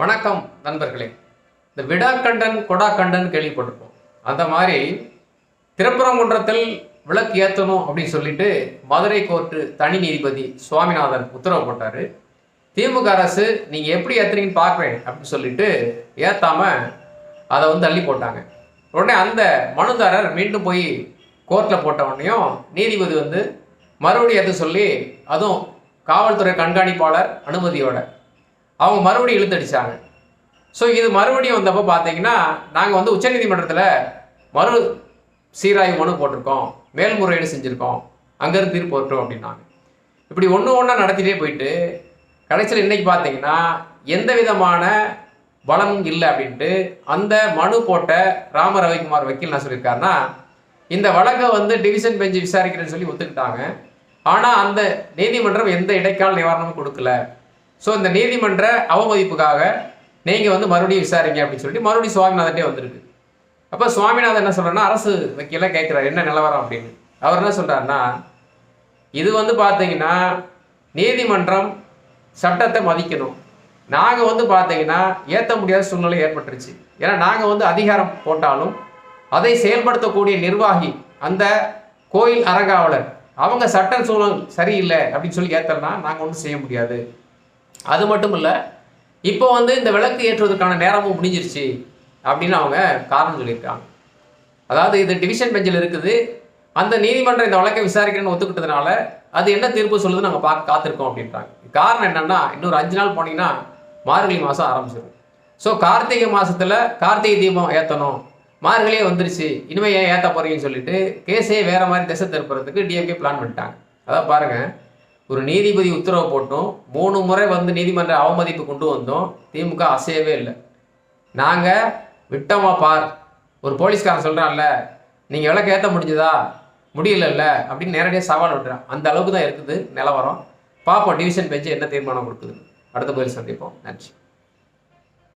வணக்கம் நண்பர்களே. இந்த விடாக்கண்டன் கொடாக்கண்டன் கேள்விப்பட்டிருப்போம். அந்த மாதிரி திருப்பரங்குன்றத்தில் விளக்கு ஏற்றணும் அப்படின்னு சொல்லிட்டு மதுரை கோர்ட்டு தனி நீதிபதி சுவாமிநாதன் உத்தரவு போட்டார். திமுக அரசு நீங்கள் எப்படி ஏற்றுறீங்கன்னு பார்க்குறேன் அப்படின்னு சொல்லிட்டு ஏற்றாமல் அதை வந்து தள்ளி போட்டாங்க. உடனே அந்த மனுதாரர் மீண்டும் போய் கோர்ட்டில் போட்ட உடனேயும் நீதிபதி வந்து மறுபடியும் எது சொல்லி அதுவும் காவல்துறை கண்காணிப்பாளர் அனுமதியோட அவங்க மறுபடியும் இழுத்தடிச்சாங்க. ஸோ இது மறுபடியும் வந்தப்போ பார்த்தீங்கன்னா நாங்கள் வந்து உச்சநீதிமன்றத்தில் மறு சீராய்வு மனு போட்டிருக்கோம். மேல்முறையீடு செஞ்சுருக்கோம். அங்கேருந்து தீர்ப்பு போட்டோம் அப்படின்னாங்க. இப்படி ஒன்று ஒன்றா நடத்திட்டே போயிட்டு கடைசியில் இன்னைக்கு பார்த்தீங்கன்னா எந்த விதமான பலனும் இல்லை அப்படின்ட்டு அந்த மனு போட்ட ராம ரவிக்குமார் வக்கீல் என்ன சொல்லியிருக்காருன்னா இந்த வழக்கை வந்து டிவிஷன் பெஞ்சு விசாரிக்கிறேன்னு சொல்லி ஒத்துக்கிட்டாங்க. ஆனால் அந்த நீதிமன்றம் எந்த இடைக்கால நிவாரணமும் கொடுக்கல. ஸோ இந்த நீதிமன்ற அவமதிப்புக்காக நீங்கள் வந்து மறுபடியும் விசாரிங்க அப்படின்னு சொல்லிட்டு மறுபடியும் சுவாமிநாதன்டே வந்திருக்கு. அப்போ சுவாமிநாதன் என்ன சொல்கிறேன்னா அரசு வக்கீல கேட்குறாரு என்ன நிலவரம்? அப்படின்னு. அவர் என்ன சொல்கிறாருன்னா இது வந்து பார்த்தீங்கன்னா நீதிமன்றம் சட்டத்தை மதிக்கணும். நாங்கள் வந்து பார்த்தீங்கன்னா ஏற்ற முடியாத சூழ்நிலை ஏற்பட்டுருச்சு. ஏன்னா நாங்கள் வந்து அதிகாரம் போட்டாலும் அதை செயல்படுத்தக்கூடிய நிர்வாகி அந்த கோயில் அறங்காவலர் அவங்க சட்ட சூழல் சரியில்லை அப்படின்னு சொல்லி ஏற்றலனா நாங்கள் ஒன்றும் செய்ய முடியாது. அது மட்டும் இல்லை இப்போ வந்து இந்த விளக்கு ஏற்றுவதற்கான நேரமும் முடிஞ்சிருச்சு அப்படின்னு அவங்க காரணம் சொல்லியிருக்காங்க. அதாவது இது டிவிஷன் பெஞ்சில் இருக்குது. அந்த நீதிமன்றம் இந்த வழக்கை விசாரிக்கிறேன்னு ஒத்துக்கிட்டதுனால அது என்ன தீர்ப்பு சொல்லுது நாங்கள் பார்க்க காத்திருக்கோம் அப்படின்றாங்க. காரணம் என்னன்னா இன்னொரு அஞ்சு நாள் போனீங்கன்னா மார்கழி மாதம் ஆரம்பிச்சிடும் ஸோ கார்த்திகை மாதத்தில் கார்த்திகை தீபம் ஏற்றணும் மார்கழியே வந்துருச்சு. இனிமேல் ஏன் ஏற்ற போறீங்கன்னு சொல்லிட்டு கேஸே வேற மாதிரி திசை திருப்புறதுக்கு டிஎம்கே பிளான் பண்ணிட்டாங்க. அதான் பாருங்கள் ஒரு நீதிபதி உத்தரவு போட்டோம். மூணு முறை வந்து நீதிமன்ற அவமதிப்பு கொண்டு வந்தோம். திமுக அசையவே இல்லை. நாங்கள் விட்டோமா பார்? ஒரு போலீஸ்காரன் சொல்கிறான்ல நீங்கள் விளக்கு ஏற்ற முடிஞ்சதா? முடியலல்ல? அப்படின்னு நேரடியாக சவால் விட்டுறான். அந்த அளவுக்கு தான் இருக்குது நிலவரம். பார்ப்போம் டிவிஷன் பெஞ்சு என்ன தீர்மானம் கொடுக்குது அடுத்த பதில் சந்திப்போம். நன்றி.